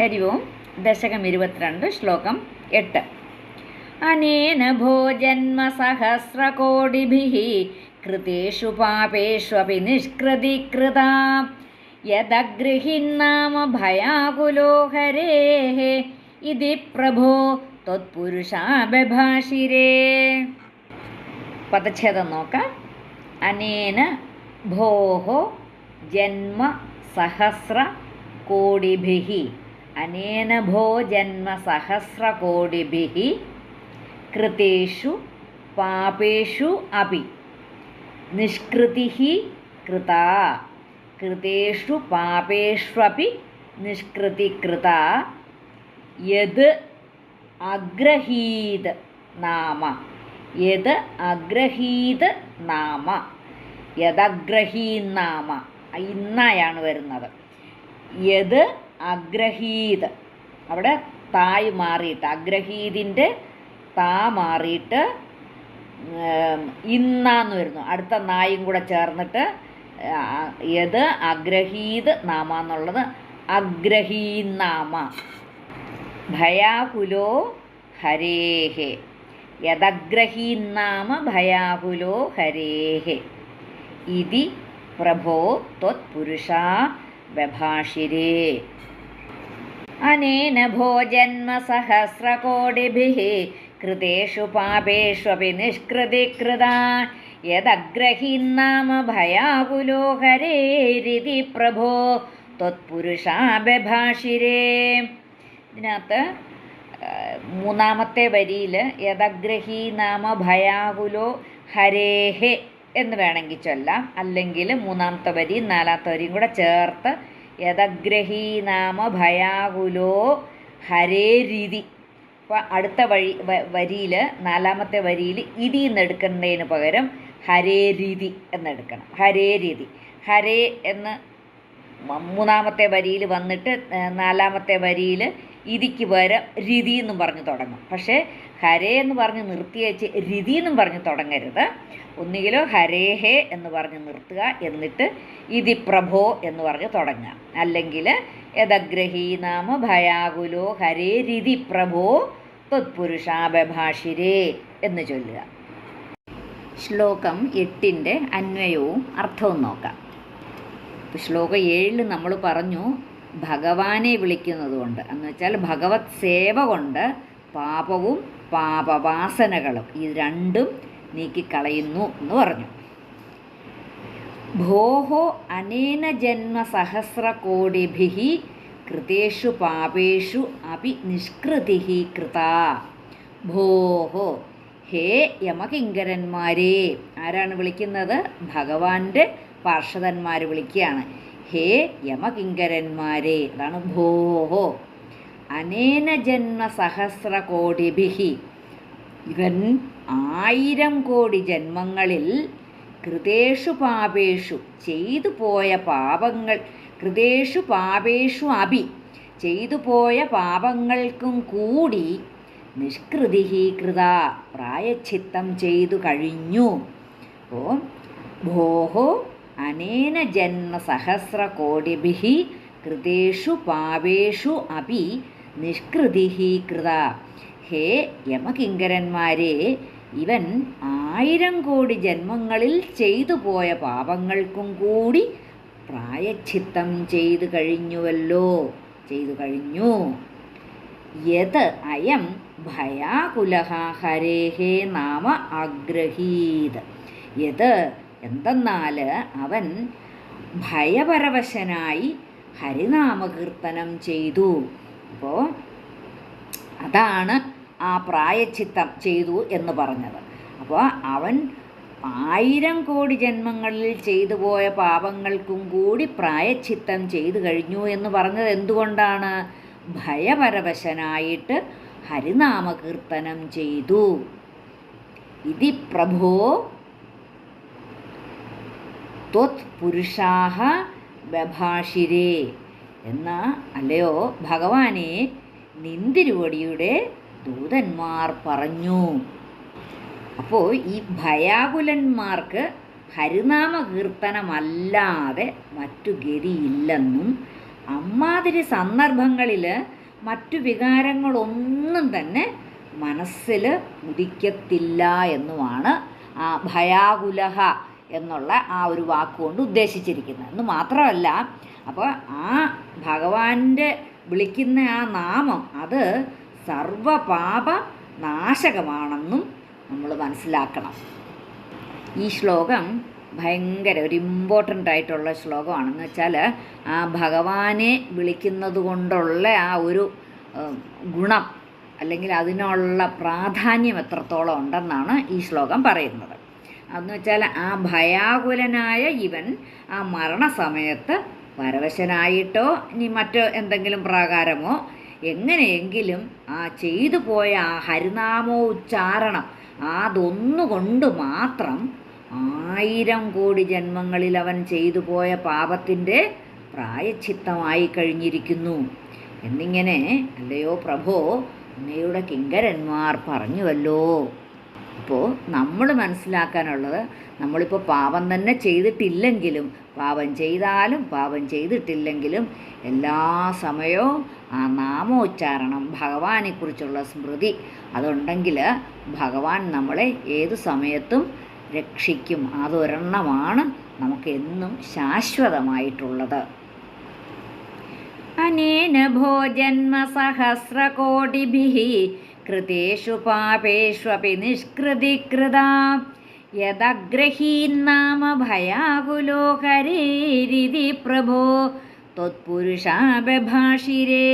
हरि ओं दशकमिरुपत्रण्ड् श्लोकम् एट् अनेन भोजन्मसहस्रकोटिभिः कृतेषु पापेष्वपि निष्कृतिकृता यदगृहिन्नाम भयाकुलो हरेः इति प्रभो त्वत्पुरुषा बभाषिरे पदच्छेदं नोक अनेन भोः जन्मसहस्रकोटिभिः സഹസ്രകോടിഭി കൃതേഷു പാപേഷു അപി നിഷ്കൃതി കൃത. കൃതേഷു പാപേഷ്വപി നിഷ്കൃതി കൃത യത് അഗ്രഹീത് നാമ. യത് അഗ്രഹീത് നാമ. യദഗ്രഹീന്നാമ. ഇന്നായാണ് വരുന്നത്. യത് അഗ്രഹീത്. അവിടെ തായ് മാറിയിട്ട് അഗ്രഹീതിന്റെ താ മാറിയിട്ട് ഇന്നാന്ന് വരുന്നു. അടുത്ത നായും കൂടെ ചേർന്നിട്ട് ഏത്? അഗ്രഹീത് നാമ എന്നുള്ളത് അഗ്രഹീനാമ ഭയാകുലോ ഹരേഹേ. യദഗ്രഹീന്നാമ ഭയാകുലോ ഹരേഹേ. ഇതി പ്രഭോ ത്വത്പുരുഷാ ബഭാഷിരേ അനേന ഭോജന്മസഹസ്രകോടിഭിः कृतेषु पापेष्वपि निष्कृतिकृता यदग्रहीन्नाम भयाकुलो हरेरिति प्रभो त्वत्पुरुषा ബഭാഷിരേ ഇതിനകത്ത് ആ, മൂന്നാമത്തെ വരിയിൽ യദഗ്രഹീ നാമ ഭയാകുലോ ഹരേഹെ എന്ന് വേണമെങ്കിൽ ചൊല്ലാം. അല്ലെങ്കിൽ മൂന്നാമത്തെ വരിയും നാലാമത്തെ വരിയും കൂടെ ചേർത്ത് യഥഗ്രഹീനാമ നാമ ഹരേ രീതി. അപ്പോൾ അടുത്ത വഴി വരിയിൽ നാലാമത്തെ വരിയിൽ ഇതി എന്നെടുക്കുന്നതിന് പകരം ഹരേ രീതി എന്നെടുക്കണം. ഹരേ രീതി. ഹരേ എന്ന് മൂന്നാമത്തെ വരിയിൽ വന്നിട്ട് നാലാമത്തെ വരിയിൽ ഇതിക്ക് പകരം രീതി എന്നും പറഞ്ഞു തുടങ്ങും. പക്ഷേ ഹരേ എന്ന് പറഞ്ഞ് നിർത്തി വെച്ച് രിതി എന്നും പറഞ്ഞ് തുടങ്ങരുത്. ഒന്നുകിലോ ഹരേഹേ എന്ന് പറഞ്ഞ് നിർത്തുക എന്നിട്ട് ഇതി പ്രഭോ എന്ന് പറഞ്ഞ് തുടങ്ങുക. അല്ലെങ്കിൽ യഥഗ്രഹീനാമ ഭയാകുലോ ഹരേ രതി പ്രഭോ തത്പുരുഷാപഭാഷിരേ എന്ന് ചൊല്ലുക. ശ്ലോകം എട്ടിന്റെ അന്വയവും അർത്ഥവും നോക്കാം. ശ്ലോകം ഏഴിൽ നമ്മൾ പറഞ്ഞു ഭഗവാനെ വിളിക്കുന്നത് കൊണ്ട് എന്ന് വെച്ചാൽ ഭഗവത് സേവ കൊണ്ട് പാപവും പാപവാസനകളും ഈ രണ്ടും നീക്കിക്കളയുന്നു എന്ന് പറഞ്ഞു. ഭോഹോ അനേന ജന്മ ജന്മസഹസ്രകോടിഭിः കൃതേഷു പാപേഷു അപി നിഷ്കൃതി കൃത. ഭോഹോ ഹേ യമകിങ്കരന്മാരെ ആരാണ് വിളിക്കുന്നത്? ഭഗവാന്റെ പാർഷദന്മാർ വിളിക്കുകയാണ്. ഹേ യമകിങ്കരന്മാരെ അതാണ് ഭോഹോ. അനേന ജന്മ സഹസ്ര കോടിഭിഹി ഇവൻ ആയിരം കോടി ജന്മങ്ങളിൽ കൃതേഷു പാപേഷു ചെയ്തു പോയ പാപങ്ങൾ കൃതേഷു പാപേഷു അഭി ചെയ്തു പോയ പാപങ്ങൾക്കും കൂടി നിഷ്കൃതി കൃത പ്രായച്ചിത്തം ചെയ്തു കഴിഞ്ഞു. അപ്പോൾ ഭോഹോ അനേന ജന്മ സഹസ്ര ബിഹി കൃതേഷു പാപേഷു അപി നിഷ്കൃതി കൃത. ഹേ യമകിങ്കരന്മാരെ ഇവൻ ആയിരം കോടി ജന്മങ്ങളിൽ ചെയ്തു പോയ പാപങ്ങൾക്കും കൂടി പ്രായച്ചിത്തം ചെയ്തു കഴിഞ്ഞുവല്ലോ. ചെയ്തു കഴിഞ്ഞു. യത് അയം ഭയാകുലഹ ഹരേഹേ നാമ അഗ്രഹീത് യത് എന്തെന്നാൽ അവൻ ഭയപരവശനായി ഹരിനാമകീർത്തനം ചെയ്തു. അപ്പോൾ അതാണ് ആ പ്രായച്ചിത്തം ചെയ്തു എന്ന് പറഞ്ഞത്. അപ്പോൾ അവൻ ആയിരം കോടി ജന്മങ്ങളിൽ ചെയ്തു പോയ പാപങ്ങൾക്കും കൂടി പ്രായച്ചിത്തം ചെയ്തു കഴിഞ്ഞു എന്ന് പറഞ്ഞത് എന്തുകൊണ്ടാണ്? ഭയപരവശനായിട്ട് ഹരിനാമകീർത്തനം ചെയ്തു. ഇതി പ്രഭോ ത്വത് പുരുഷാഹ ബഭാഷിരേ എന്ന അല്ലയോ? ഭഗവാനെ നിന്തിരുവടിയുടെ ദൂതന്മാർ പറഞ്ഞു. അപ്പോൾ ഈ ഭയാകുലന്മാർക്ക് ഹരിനാമ കീർത്തനമല്ലാതെ മറ്റു ഗതിയില്ലെന്നും അമ്മാതിരി സന്ദർഭങ്ങളിൽ മറ്റു വികാരങ്ങളൊന്നും തന്നെ മനസ്സിൽ ഉദിക്കത്തില്ല എന്നുമാണ് ആ ഭയാകുലഹ എന്നുള്ള ആ ഒരു വാക്കുകൊണ്ട് ഉദ്ദേശിച്ചിരിക്കുന്നത്. എന്ന് മാത്രമല്ല അപ്പോൾ ആ ഭഗവാന്റെ വിളിക്കുന്ന ആ നാമം അത് സർവപാപ നാശകമാണെന്നും നമ്മൾ മനസ്സിലാക്കണം. ഈ ശ്ലോകം ഭയങ്കര ഒരു ഇമ്പോർട്ടന്റ് ആയിട്ടുള്ള ശ്ലോകമാണെന്ന് വെച്ചാൽ ആ ഭഗവാനെ വിളിക്കുന്നത് കൊണ്ടുള്ള ആ ഒരു ഗുണം അല്ലെങ്കിൽ അതിനുള്ള പ്രാധാന്യം എത്രത്തോളം ഉണ്ടെന്നാണ് ഈ ശ്ലോകം പറയുന്നത്. അതെന്ന് വെച്ചാൽ ആ ഭയാകുലനായ ഇവൻ ആ മരണസമയത്ത് പരവശനായിട്ടോ ഇനി മറ്റോ എന്തെങ്കിലും പ്രാകാരമോ എങ്ങനെയെങ്കിലും ആ ചെയ്തു പോയ ആ ഹരിനാമോ ഉച്ചാരണം അതൊന്നുകൊണ്ട് മാത്രം ആയിരം കോടി ജന്മങ്ങളിൽ അവൻ ചെയ്തു പോയ പാപത്തിന്റെ പ്രായച്ചിത്തമായി കഴിഞ്ഞിരിക്കുന്നു. എന്നിങ്ങനെ അല്ലയോ പ്രഭോ അങ്ങയുടെ കിങ്കരന്മാർ പറഞ്ഞുവല്ലോ. അപ്പോൾ നമ്മൾ മനസ്സിലാക്കാനുള്ളത് നമ്മളിപ്പോൾ പാപം തന്നെ ചെയ്തിട്ടില്ലെങ്കിലും പാപം ചെയ്താലും പാപം ചെയ്തിട്ടില്ലെങ്കിലും എല്ലാ സമയവും ആ നാമോച്ചാരണം ഭഗവാനെക്കുറിച്ചുള്ള സ്മൃതി അതുണ്ടെങ്കിൽ ഭഗവാൻ നമ്മളെ ഏത് സമയത്തും രക്ഷിക്കും. അതൊരെണ്ണമാണ് നമുക്ക് എന്നും ശാശ്വതമായിട്ടുള്ളത്. അനേന ഭോജന്മസഹസ്രകോടിഭിः कृतेषु पापेष्वपि निष्कृतिकृता यदग्रहीन्नाम भयाकुलो हरेरिति प्रभो त्वत्पुरुषा बभाषिरे